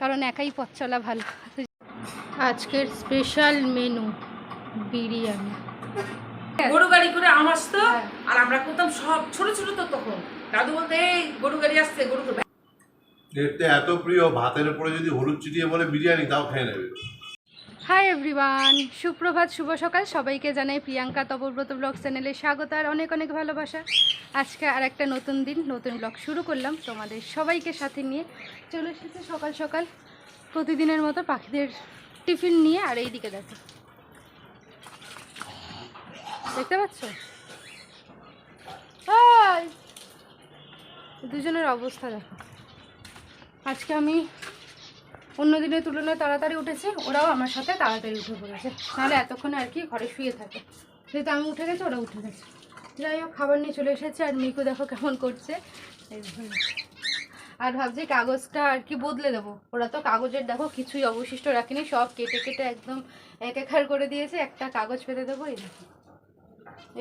কারণ একাই পথ চলা ভালো। আজকের স্পেশাল মেনু বিরিয়ানি। গরু গাড়ি করে আম আসতো হ্যাঁ। আর আমরা করতাম সব ছোট ছোট তো তখন। দাদু বলতে এই গরু গাড়ি আসছে গরু দেখতে এত প্রিয় ভাতের উপরে যদি হলুদ চিটিয়ে বলে বিরিয়ানি তাও খেয়ে নেবে। হাই এভরিওয়ান সুপ্রভাত, শুভ সকাল। সবাইকে জানাই প্রিয়াঙ্কা তপব্রত ব্লগ চ্যানেলে স্বাগত আর অনেক অনেক ভালোবাসা। আজকে আর একটা নতুন দিন, নতুন ব্লগ শুরু করলাম। তোমাদের সবাইকে সাথে নিয়ে চলে এসেছে সকাল সকাল। প্রতিদিনের মতো পাখিদের টিফিন নিয়ে আর এই দিকে দেখো। দেখতে পাচ্ছ! দুজনের অবস্থা দেখো। আজকে আমি অন্য দিনের তুলনায় তাড়াতাড়ি উঠেছে, ওরাও আমার সাথে তাড়াতাড়ি উঠে পড়েছে। নাহলে এতক্ষণে আর কি ঘরে শুয়ে থাকে। যেহেতু আমি উঠে গেছি ওরা উঠে গেছে। যাই হোক, খাবার নিয়ে চলে এসেছে আর মিকু দেখো কেমন করছে। আর ভাবছি কাগজটা আর কি বদলে দেবো। ওরা তো কাগজের দেখো কিছুই অবশিষ্ট রাখেনি, সব কেটে কেটে একদম এক একার করে দিয়েছে। একটা কাগজ পেতে দেবো, এই দেখো।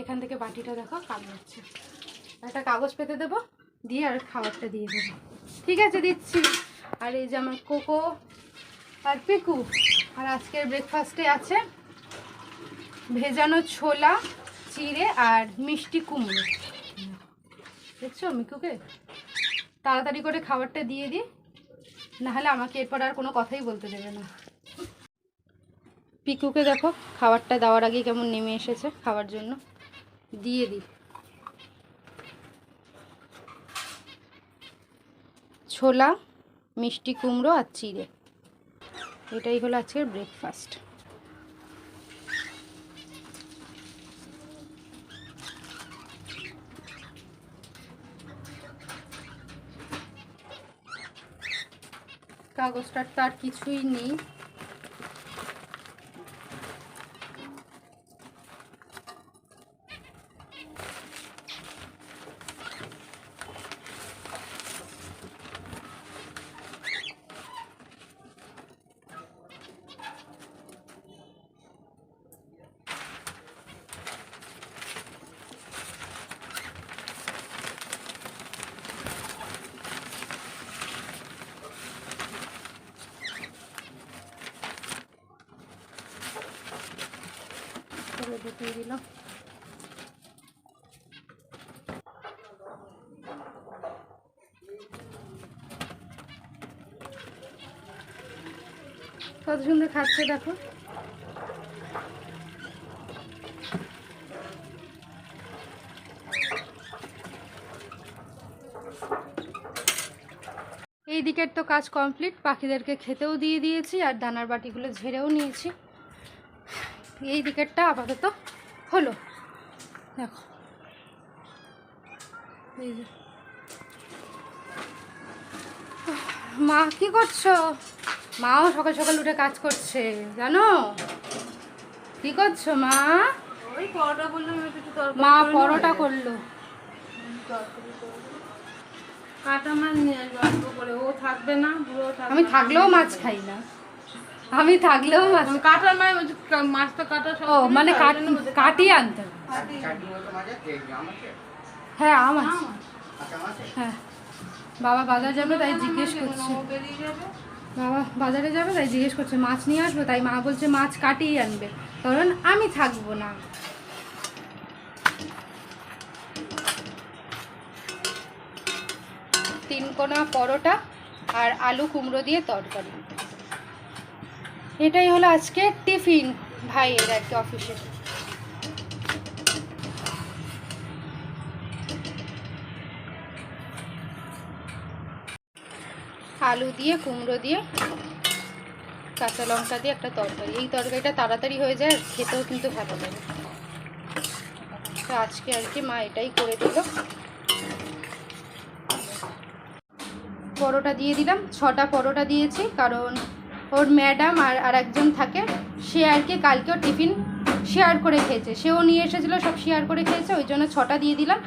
এখান থেকে বাটিটা দেখো কামড়াচ্ছে একটা কাগজ পেতে দেবো, দিয়ে আর খাবারটা দিয়ে দেবো। ঠিক আছে, দিচ্ছি। আর এই যে আমার কোকো আর পিকু। আর আজকের ব্রেকফাস্টে আছে ভেজানো ছোলা, চিড়ে আর মিষ্টি কুমড়ো। দেখছ মিকুকে? তাড়াতাড়ি করে খাবারটা দিয়ে দিই নাহলে আমাকে এরপর আর কোনো কথাই বলতে দেবে না। পিকুকে দেখো, খাবারটা দেওয়ার আগে কেমন নেমে এসেছে খাওয়ার জন্য। দিয়ে দিই ছোলা মিষ্টি কুমড়ো আর চিড়ে। এটাই হলো আজকের ব্রেকফাস্ট কাগজটার তো আর কিছুই নেই। দিলাম কত সুন্দর খাচ্ছে দেখো। এই দিকের তো কাজ কমপ্লিট, পাখিদেরকে খেতেও দিয়ে দিয়েছি আর দানার বাটিগুলো ঝেড়েও নিয়েছি। এই দিকেরটা আপাতত হলো। দেখো। এই যে। মা কি করছ? মাও সকাল সকাল উঠে কাজ করছে জানো? কি করছ মা? ওই পরোটা বললাম মা পরোটা করল। কাটা মাছ নিয়ে আসব করে। ও থাকবে না আমি থাকলেও মাছ খাই না। আমি থাকলেও মাছ কাটার মাছ বলছি, মাছটা কাটা সব ও মানে কাট কাটিয়ে আনতে হবে। হ্যাঁ আমার হ্যাঁ। বাবা বাজার যাবে তাই জিজ্ঞেস করছে। বাবা বাজারে যাবে তাই জিজ্ঞেস করছে মাছ নিয়ে আসব? তাই মা বলছে মাছ কাটিয়ে আনবে। কারণ আমি থাকব না। তিন কোনা পরোটা আর আলু কুমড়ো দিয়ে তরকারি। এটাই হলো আজকে টিফিন ভাইয়ের আর কি অফিসে। আলু দিয়ে, কুমড়ো দিয়ে, কাঁচা লঙ্কা দিয়ে একটা তরকারি। এই তরকারিটা তাড়াতাড়ি হয়ে যায়, খেতেও কিন্তু ভালো লাগে। তো আজকে আর কি মা এটাই করে দিল। পরোটা দিয়ে দিলাম, ছটা পরোটা দিয়েছি, কারণ ওর ম্যাডাম আর আর একজন থাকে, সে আর কি কালকেও টিফিন শেয়ার করে খেয়েছে। সেও নিয়ে এসেছিল, সব শেয়ার করে খেয়েছে, ওই জন্য ছটা দিয়ে দিলাম,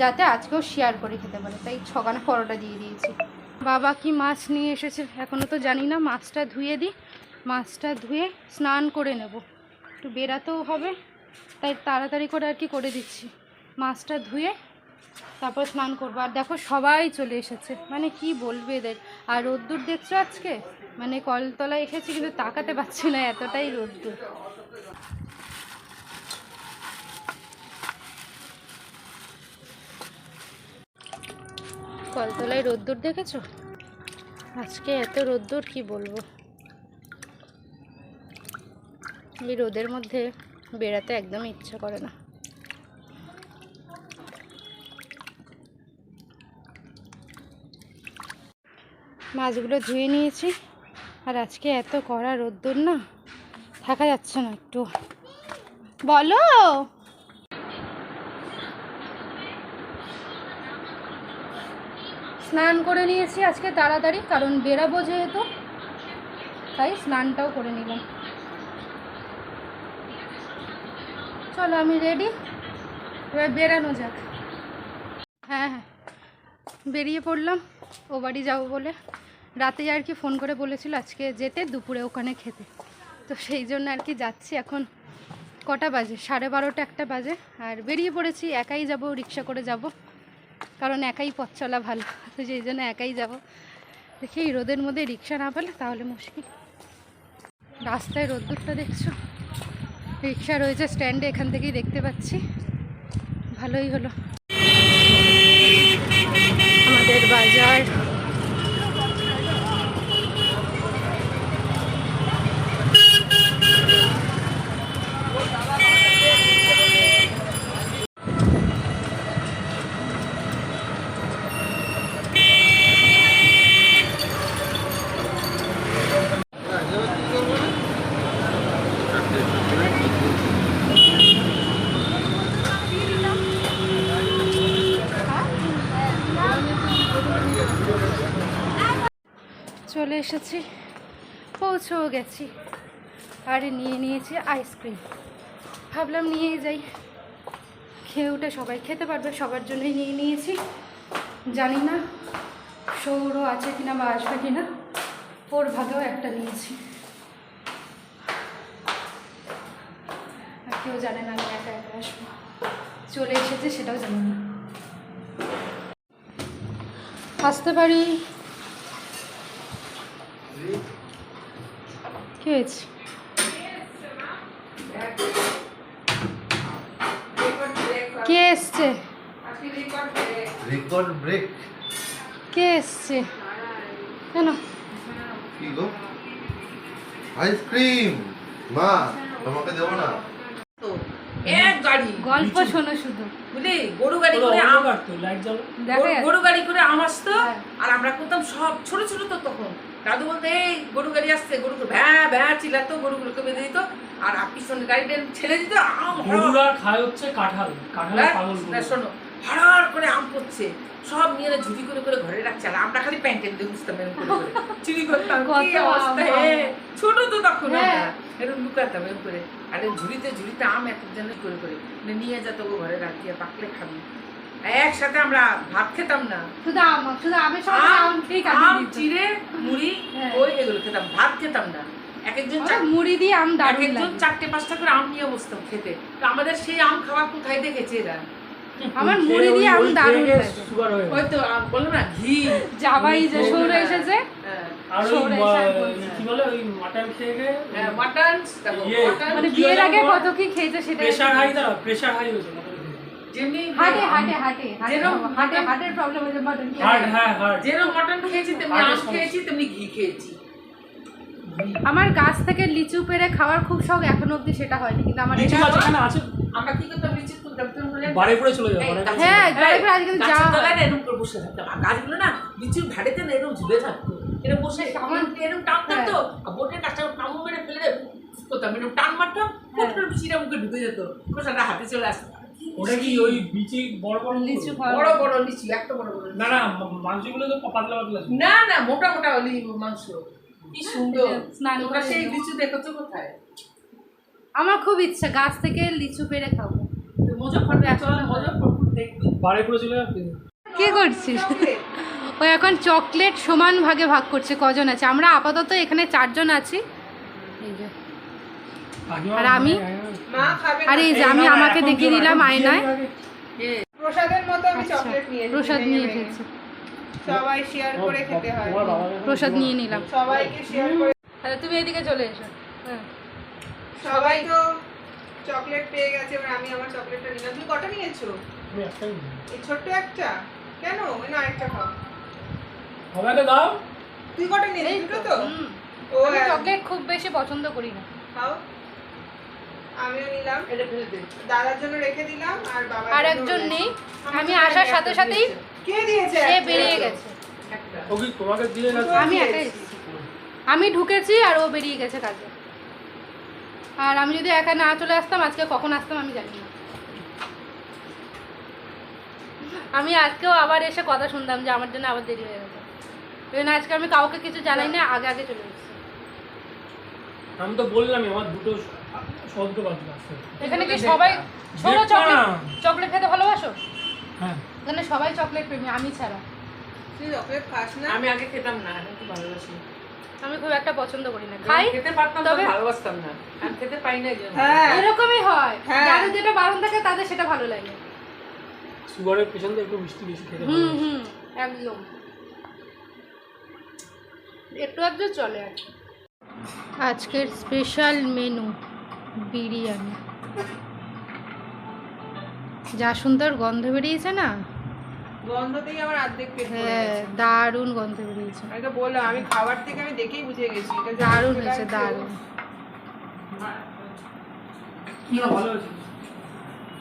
যাতে আজকেও শেয়ার করে খেতে পারে। তাই ছখানা পরোটা দিয়ে দিয়েছি। বাবা কি মাছ নিয়ে এসেছে এখনও তো জানি না, মাছটা ধুয়ে দিই। মাছটা ধুয়ে স্নান করে নেব। একটু বেরাতেও হবে, তাই তাড়াতাড়ি করে আর কি করে দিচ্ছি। মাছটা ধুয়ে তারপর স্নান করব। আর দেখো সবাই চলে এসেছে। মানে কি বলবে এদের? আর রোদ্দুর দেখছ আজকে? মানে কলতলায় এসেছি কিন্তু তাকাতে পারছি না, এতটাই রোদ্দুর। কলতলায় রোদ্দুর দেখেছ? আজকে এত রোদ্দুর, কি বলব? এই রোদের মধ্যে বেড়াতে একদম ইচ্ছা করে না। মাছগুলো ধুয়ে নিয়েছি। আর আজকে এত কড়া রোদ্দুর না, থাকা যাচ্ছে না একটু। বলো। স্নান করে নিয়েছি আজকে তাড়াতাড়ি, কারণ বেরাবো যেহেতু, তাই স্নানটাও করে নিলাম। চলো, আমি রেডি এবার বেরানো যাক। হ্যাঁ হ্যাঁ। বেরিয়ে পড়লাম, ও বাড়ি যাব বলে। রাতে আর কি ফোন করে বলেছিল আজকে যেতে, দুপুরে ওখানে খেতে। তো সেই জন্য আর কি যাচ্ছি এখন কটা বাজে? সাড়ে বারোটা একটা বাজে। আর বেরিয়ে পড়েছি, একাই যাব, রিক্সা করে যাব। কারণ একাই পথ চলা ভালো। তো সেই জন্য একাই যাব। দেখি এই রোদের মধ্যে রিক্সা না পেলে তাহলে মুশকিল। রাস্তায় রোদ্দুরটা দেখছ? রিক্সা রয়েছে স্ট্যান্ডে, এখান থেকেই দেখতে পাচ্ছি। ভালোই হলো। আমাদের বাজার চলে এসেছি। পৌঁছেও গেছি। আর, নিয়ে নিয়েছি আইসক্রিম ভাবলাম নিয়েই যাই। খেয়ে উঠে সবাই খেতে পারবে, সবার জন্যই নিয়ে নিয়েছি। জানি না সৌরও আছে কিনা বা আসবে কিনা। ওর ভাগেও একটা নিয়েছি। আর কেউ জানে না আমি একা একা আসব। চলে এসেছে সেটাও জানি না। আসতে পারি। কি হয়েছে? কে এসছে? রেকর্ড ব্রেক কে এসছে? কেন? কি গো? আইসক্রিম মা তোমাকে দেবো না। এক গাড়ি। গল্প শোনো শুধু। বুঝলি? গরু গাড়ি করে গরু- গাড়ি করে আম আসতো হ্যাঁ। আর আমরা করতাম সব ছোট ছোট তো তখন। দাদু বলতে এই গরু গাড়ি আসছে গরু ভ্যা ভ্যা চিল্লাতো গরুগুলোকে বেঁধে দিত আর পিছনে গাড়িটা ছেড়ে দিত আম গরুরা খায় হচ্ছে কাঁঠাল কাঁঠালের হ্যাঁ, গরু। শোনো হড়ার করে আম পড়ছে সব নিয়ে এনে ঝুড়ি করে করে ঘরে রাখছে আর আমরা খালি প্যান্টেন দিয়ে বুঝতাম এরকম করে করে চুরি করতাম কত কি অবস্থা আম, হে আম। ছোট তো তখন হ্যাঁ। এরকম লুকাতাম এরকম করে আর ঝুড়িতে ঝুড়িতে আম এত একজন করে করে মানে নিয়ে যেত গো ঘরে রাখি আর পাকলে খাবি একসাথে আমরা ভাত খেতাম না। শুধু আম শুধু আমের সঙ্গে আম ঠিক আম চিড়ে মুড়ি হ্যাঁ। ওই এগুলো খেতাম ভাত খেতাম না। এক একজন মুড়ি দিয়ে আম এক একজন চারটে পাঁচটা করে আম নিয়ে বসতাম খেতে। তো আমাদের সেই আম খাওয়া কোথায় দেখেছে এরা? আমার মুড়ি দিয়ে আম দারুণ লাগে। ওই তো বলো না ঘি। যাবাই যে ওই- হ্যাঁ। এসেছে হ্যাঁ। আর ওই সৌরে মা- শাক বলছে। কি বলে ওই মাটন খেয়ে গিয়ে হ্যাঁ, মাটন দেখো, ইয়ে, মাটন মানে বিয়ের আগে কত কি খেয়েছে সেটা প্রেশার হাই দাঁড়া প্রেশার হাই হয়েছে খেয়ে। যেমনি হাটে হাটে হাটে হাটে হাটের প্রবলেম হয়েছে মটন হার্ট হ্যাঁ হার্ট যেরকম মাটন খেয়েছি তেমনি আম খেয়েছি তেমনি ঘি খেয়েছি। আমার গাছ থেকে লিচু পেরে খাওয়ার খুব শখ এখনও অবধি সেটা হয়নি কিন্তু আমার এটা আছে? আমরা কি করতাম? লিচি তুলতাম বাড়ি পরে চলে যাও এই, বাড়ি গাছে- হ্যাঁ, হয়। তলায় এরকম করে বসে থাকতাম। গাছগুলো না লিচুর না এরকম ঝুলে থাকতো। এরকম বসে আমার এরকম টানতাম তো আর বোটের কাছটা কামড় মেরে ফেলে করতাম। এরকম টান মারতাম হ্যাঁ। ফোট করে বিচিটা মুখে ঢুকে যেত। খোসাটা হাতে চলে আসতো ওটা কি ওই বিচি বড় বড় লিচু বড় বড় লিচু এত বড় বড় না না মাংসগুলো তো পাতলা পাতলা না না মোটা মোটা অলি মাংস। কি সুন্দর। স্নান তোমরা সেই লিচু দেখেছ কোথায়? আমার খুব ইচ্ছা গাছ থেকে লিচু পেরে খাব। এখন মুজফরপুর দেখবি। বাড়ি পরে চলে কি করছিস? ও এখন চকলেট সমান ভাগে ভাগ করছে কজন আছে? আমরা আপাতত এখানে চারজন আছি। এই যে। আর আমি? মা আর এই যে আমি আমাকে দেখিয়ে দিলাম আয়নায়। প্রসাদের মতো আমি আচ্ছা, চকলেট নিয়ে প্রসাদ নিয়ে এসেছে সবাই শেয়ার করে খেতে হয়। প্রসাদ নিয়ে নিলাম। সবাইকে শেয়ার করে তাহলে তুমি এদিকে চলে এসো। হ্যাঁ। সবাই তো চকলেট পেয়ে গেছে এবার আমি আমার চকলেটটা নিলাম। তুমি কটা নিয়েছো। এই ছোট্ট একটা? কেন? ওই না আরেকটা খাও। সবাইকে দাও। তুই কটা নিয়েছিস দুটো তো? হুম। ও আমি হ্যাঁ, চকলেট খুব বেশি পছন্দ করি না। খাও। আমিও নিলাম। এটা ফেলে দে দাদার জন্য রেখে দিলাম আর বাবার আর একজন নেই। আমি আসার সাথে সাথেই। কে দিয়েছে? সে বেরিয়ে গেছে। ও কি তোমাকে দিয়ে গেছে? আমি একাই আমি ঢুকেছি আর ও বেরিয়ে গেছে কাজে। আর আমি যদি একা না চলে আসতাম আজকে কখন আসতাম আমি জানি না। আমি আজকেও আবার এসে কথা শুনতাম যে আমার জন্য আবার দেরি হয়ে গেছে। জন্য আজকে আমি কাউকে কিছু জানাই না আগে আগে চলে এসেছি। আমি তো বললামই আমার দুটো আসতে এখানে কি সবাই ছোট চকলেট? চকলেট খেতে ভালোবাসো? হ্যাঁ। এখানে সবাই চকলেট প্রেমী আমি ছাড়া। তুই চকলেট খাস না? আমি আগে খেতাম না এখন খুব ভালোবাসি। আমি খুব একটা পছন্দ করি না। খাই? খেতে পারতাম তবে তবে- ভালোবাসতাম না। আমি খেতে পাই না এই হ্যাঁ। এরকমই হয়। হ্যাঁ। যাদের যেটা বারণ থাকে তাদের সেটা ভালো লাগে। সুগারের পেছন একটু মিষ্টি বেশি খেতে হুম হুম একদম। একটু একটু চলে আর আজকের স্পেশাল মেনু বিরিয়ানি। যা সুন্দর গন্ধ বেরিয়েছে না? গন্ধতেই আমার অর্ধেক পেট হ্যাঁ দারুণ গন্ধ বেরিয়েছে। আমি তো আমি খাবার থেকে আমি দেখেই বুঝে গেছি এটা দারুণ হয়েছে দারুণ।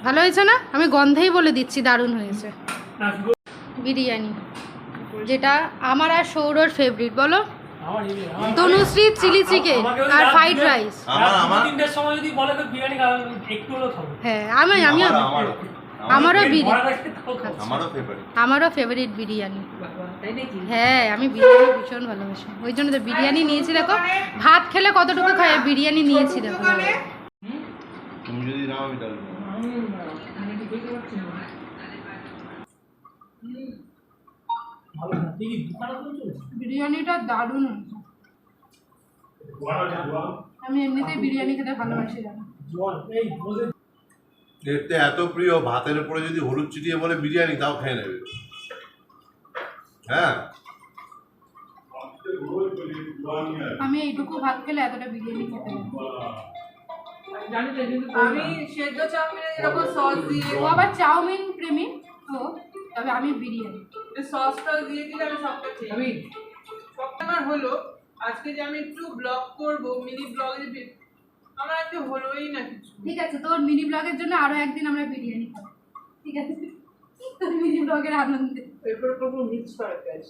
ভালো হয়েছে? না? আমি গন্ধেই বলে দিচ্ছি দারুণ হয়েছে। বিরিয়ানি যেটা আমার আর সৌরর ফেভারিট বলো? তনুশ্রী চিলি চিকেন আর ফ্রাইড রাইস। আমার আমার তিনটের সময় যদি বলে তো বিরিয়ানি একটু হলেও খাব। হ্যাঁ আমি আমিও আমারও বিরিয়ানি। খাব। আমারও ফেভারিট আমারও ফেভারিট বিরিয়ানি। হ্যাঁ আমি বিরিয়ানি ভীষণ ভালোবাসি। ওই জন্য তো বিরিয়ানি নিয়েছি দেখো। ভাত খেলে কতটুকু খাই বিরিয়ানি নিয়েছি দেখো। তুমি যদি নাও আমি তাহলে আমি কি বুঝতে পারছি না ভালো না দেখি দোকানে তো চলেছে বিরিয়ানিটা দারুণ। হয়েছে আমি এমনিতেই বিরিয়ানি খেতে ভালোবাসি দেখতে এত প্রিয় ভাতের উপরে যদি হলুদ চিটিয়ে বলে বিরিয়ানি তাও খেয়ে নেবে। হ্যাঁ? আমি এইটুকু ভাত খেলে এতটা বিরিয়ানি খেতে আমি সেদ্ধ চাউমিনে যেরকম সস দিয়ে ও আবার চাউমিন প্রেমী? তো তবে আমি বিরিয়ানি। সস টস দিয়ে দিলে আমি সবটা খেয়ে। সবটা আমার হলো আজকে যে আমি একটু ব্লগ করব মিনি ব্লগে আমার আজকে হলোই না কিছু। ঠিক আছে তোর মিনি ব্লগের জন্য আরও একদিন আমরা বিরিয়ানি খাব। ঠিক আছে? তোর মিনি ব্লগের আনন্দে। এরপর করব মিক্স ফ্রাইড রাইস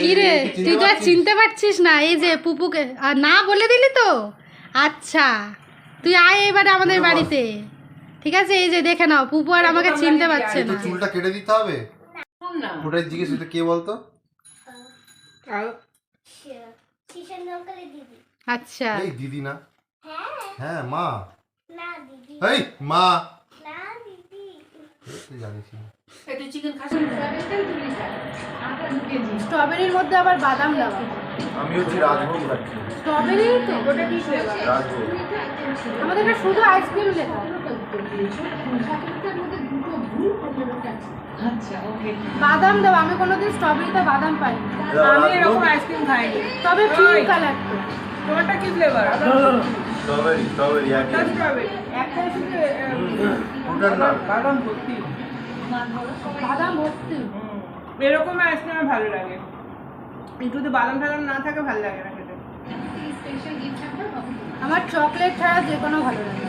কি রে তুই তো আর চিনতে পারছিস না এই যে পুপুকে আর না বলে দিলি তো? আচ্ছা তুই আয় এবারে আমাদের বাড়িতে। ঠিক আছে? এই যে দেখে নাও পুপু আর আমাকে চিনতে পারছে তো না। চুলটা কেটে দিতে হবে? ওটাই জিজ্ঞেস করতে কে বলতো? আচ্ছা। এই দিদি না? হ্যাঁ। হ্যাঁ মা। না দিদি। এই মা। না দিদি। জানিস না। একটু চিকেন খাস স্ট্রবেরির মধ্যে আবার বাদাম দেওয়া আমি হচ্ছি রাজভোগ স্ট্রবেরি তো? ওটা কি আমাদের শুধু আইসক্রিম লেখা। আচ্ছা ওকে বাদাম দেওয়া আমি কোনোদিন স্ট্রবেরিতে বাদাম পাইনি। আমি এরকম আইসক্রিম খাইনি। তবে পিঙ্ক কালার তোমারটা কি ফ্লেভার স্ট্রবেরি স্ট্রবেরি একই। স্ট্রবেরি একটা শুধু বাদাম ভর্তি। বাদাম ভর্তি। এরকম আইসক্রিম ভালো লাগে। একটু যদি বাদাম টাদাম না থাকে ভালো লাগে না আমার চকলেট ছাড়া যে কোনো ভালো লাগে।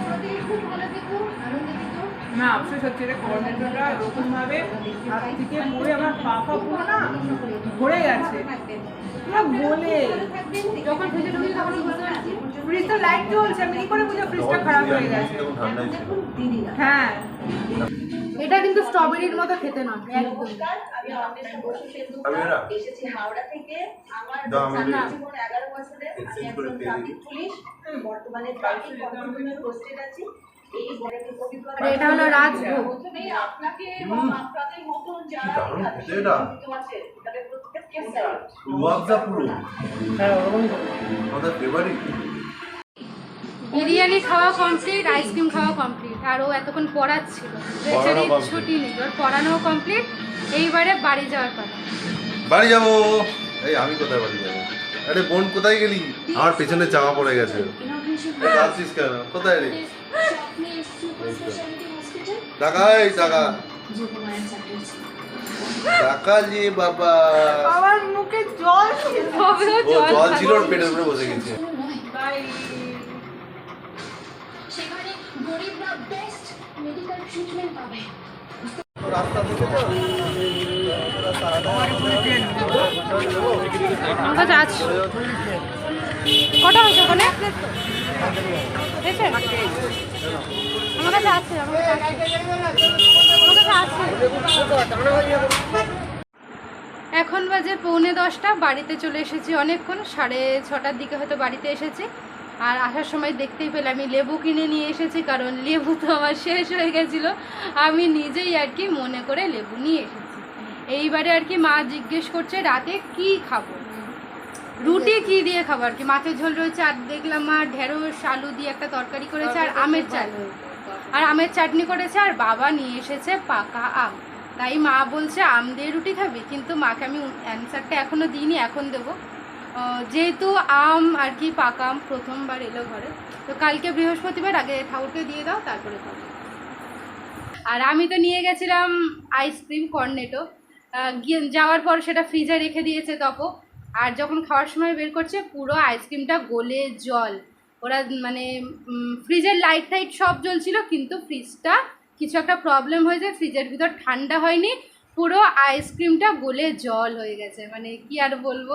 না অবশ্যই সত্যি এটা কোঅর্ডিনেটররা এরকম ভাবে হাত থেকে পড়ে আমার পা পা পুরো না ভরে গেছে। পুরো বলে। যখন ভেজে ঢুকি তখন বুঝতে পারছি। ফ্রিজটা লাইট জ্বলছে আমি কি করে বুঝে ফ্রিজটা খারাপ হয়ে গেছে। হ্যাঁ। এটা কিন্তু স্ট্রবেরির মতো খেতে না একদম। আমি এরা। এসেছি হাওড়া থেকে আমার দাও আমি সামনে দিই। জীবন এগারো বছরে আমি একজন ট্রাফিক পুলিশ বর্তমানে ট্রাফিক কন্ট্রোলের পোস্টেড আছি। এই বড়কে অভিজ্ঞতা আর এটা হলো রাজভোগ। আপনাকে এবং আপনাদের মতন যারা দারুণ এখানে খেতে এটা। জড়িত আছে তাদের প্রত্যেককে স্যালুট পুরো। হ্যাঁ ওরকমই। আমাদের ফেভারিট বিরিয়ানি খাওয়া কমপ্লিট আইসক্রিম খাওয়া কমপ্লিট আর ও এতক্ষণ পড়াচ্ছিল। বেচারি ছুটি নেই। ওর পড়ানো কমপ্লিট এইবারে বাড়ি যাওয়ার কথা। বাড়ি যাব। এই আমি কোথায় বাড়ি যাব? আরে বোন কোথায় গেলি? আমার পেছনে চাওয়া পড়ে গেছে। কেন? কোথায় রে? টাকা এই টাকা টাকা যে বাবা। আমার মুখে জল ছিল। জল জল ছিল। পেটের উপরে বসে গেছে। গরিবরা বেস্ট মেডিকেল ট্রিটমেন্ট পাবে। আমার কাছে আছে কটা হয়েছে ওখানে? হয়েছে? আছে আমার কাছে আছে। আমার কাছে আছে। এখন বাজে পৌনে দশটা বাড়িতে চলে এসেছি অনেকক্ষণ সাড়ে ছটার দিকে হয়তো বাড়িতে এসেছি। আর আসার সময় দেখতেই পেলে আমি লেবু কিনে নিয়ে এসেছি কারণ লেবু তো আমার শেষ হয়ে গেছিল। আমি নিজেই আর কি মনে করে লেবু নিয়ে এসেছি। এইবারে আর কি মা জিজ্ঞেস করছে রাতে কি খাব? রুটি কি দিয়ে খাব? আর কি মাছের ঝোল রয়েছে আর দেখলাম মা ঢেঁড়স আলু দিয়ে একটা তরকারি করেছে আর আমের চাটনি। আর আমের চাটনি করেছে আর বাবা নিয়ে এসেছে পাকা আম। তাই মা বলছে আম দিয়ে রুটি খাবি? কিন্তু মাকে আমি অ্যান্সারটা এখনও দিইনি এখন দেবো। যেহেতু আম আর কি পাকা আম প্রথমবার এলো ঘরে, তো কালকে বৃহস্পতিবার আগে ঠাকুরকে দিয়ে দাও, তারপরে খাব। আর আমি তো নিয়ে গেছিলাম আইসক্রিম কর্নেটো যাওয়ার পর সেটা ফ্রিজে রেখে দিয়েছে তপো। আর যখন খাওয়ার সময় বের করছে, পুরো আইসক্রিমটা গলে জল। ওরা মানে ফ্রিজের লাইট টাইট সব জ্বলছিল, কিন্তু ফ্রিজটা কিছু একটা প্রবলেম হয়েছে ফ্রিজের ভিতর ঠান্ডা হয়নি, পুরো আইসক্রিমটা গলে জল হয়ে গেছে। মানে কি আর বলব?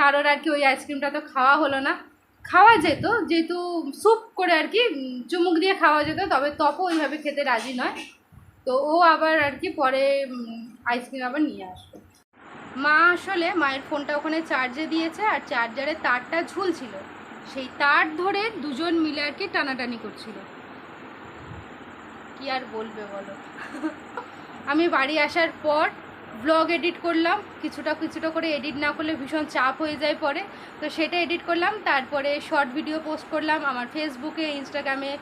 কারোর আর কি ওই আইসক্রিমটা তো খাওয়া হলো না। খাওয়া যেত, যেহেতু স্যুপ করে আর কি চুমুক দিয়ে খাওয়া যেত, তবে তপও ওইভাবে খেতে রাজি নয়। তো ও আবার আর কি পরে আইসক্রিম আবার নিয়ে আসবে মা আসলে মায়ের ফোনটা ওখানে চার্জে দিয়েছে, আর চার্জারের তারটা ঝুলছিল। সেই তার ধরে দুজন মিলে আর কি টানাটানি করছিল। কি আর বলবে বলো? আমি বাড়ি আসার পর ব্লগ এডিট করলাম, কিছুটা কিছুটা করে এডিট না করলে ভীষণ চাপ হয়ে যায় পরে। তো সেটা এডিট করলাম, তারপরে শর্ট ভিডিও পোস্ট করলাম আমার ফেসবুকে ইনস্টাগ্রামে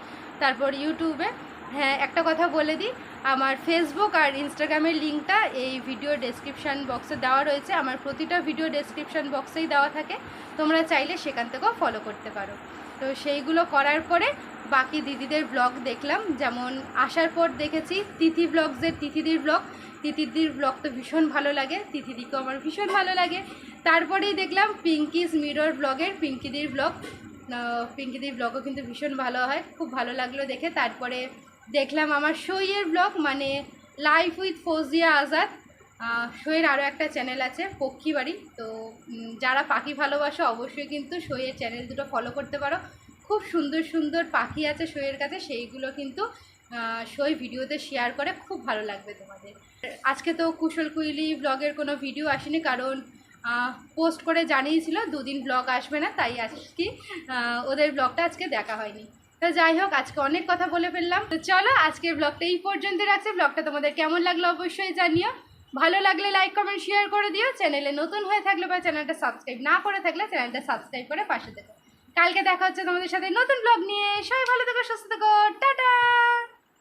তারপর ইউটিউবে হ্যাঁ একটা কথা বলে দিই, আমার ফেসবুক আর ইনস্টাগ্রামের লিঙ্কটা এই ভিডিও ডেসক্রিপশান বক্সে দেওয়া রয়েছে। আমার প্রতিটা ভিডিও ডেসক্রিপশান বক্সেই দেওয়া থাকে, তোমরা চাইলে সেখান থেকেও ফলো করতে পারো। তো সেইগুলো করার পরে বাকি দিদিদের ব্লগ দেখলাম, যেমন আসার পর দেখেছি তিথি ব্লগসের তিথিদির ব্লগ তিথিদির ব্লগ তো ভীষণ ভালো লাগে তিথিদিকেও আমার ভীষণ ভালো লাগে। তারপরেই দেখলাম পিঙ্কিস মিরর ব্লগের পিঙ্কিদির ব্লগ পিঙ্কিদির ব্লগও কিন্তু ভীষণ ভালো হয়, খুব ভালো লাগল দেখে। তারপরে দেখলাম আমার সইয়ের ব্লগ মানে লাইফ উইথ ফৌজিয়া আজাদ সইয়ের আরও একটা চ্যানেল আছে, পক্ষী বাড়ি। তো যারা পাখি ভালোবাসো অবশ্যই কিন্তু সইয়ের চ্যানেল দুটো ফলো করতে পারো। খুব সুন্দর সুন্দর পাখি আছে সইয়ের কাছে, সেইগুলো কিন্তু সই ভিডিওতে শেয়ার করে, খুব ভালো লাগবে তোমাদের। আজকে তো কুশল কুইলি ব্লগের কোনো ভিডিও আসেনি, কারণ পোস্ট করে জানিয়েছিল, দুদিন ব্লগ আসবে না, তাই আজকে ওদের ব্লগটা আজকে দেখা হয়নি। তো যাই হোক, আজকে অনেক কথা বলে ফেললাম। তো চলো আজকের ব্লগটা এই পর্যন্ত রাখছি। ব্লগটা তোমাদের কেমন লাগল অবশ্যই জানিও। ভালো লাগলে লাইক কমেন্ট শেয়ার করে দিও। চ্যানেলে নতুন হয়ে থাকলে বা চ্যানেলটা সাবস্ক্রাইব না করে থাকলে চ্যানেলটা সাবস্ক্রাইব করে পাশে থেকো। কালকে দেখা হচ্ছে তোমাদের সাথে নতুন ব্লগ নিয়ে। সবাই ভালো থেকো, সুস্থ থেকো। টাটা!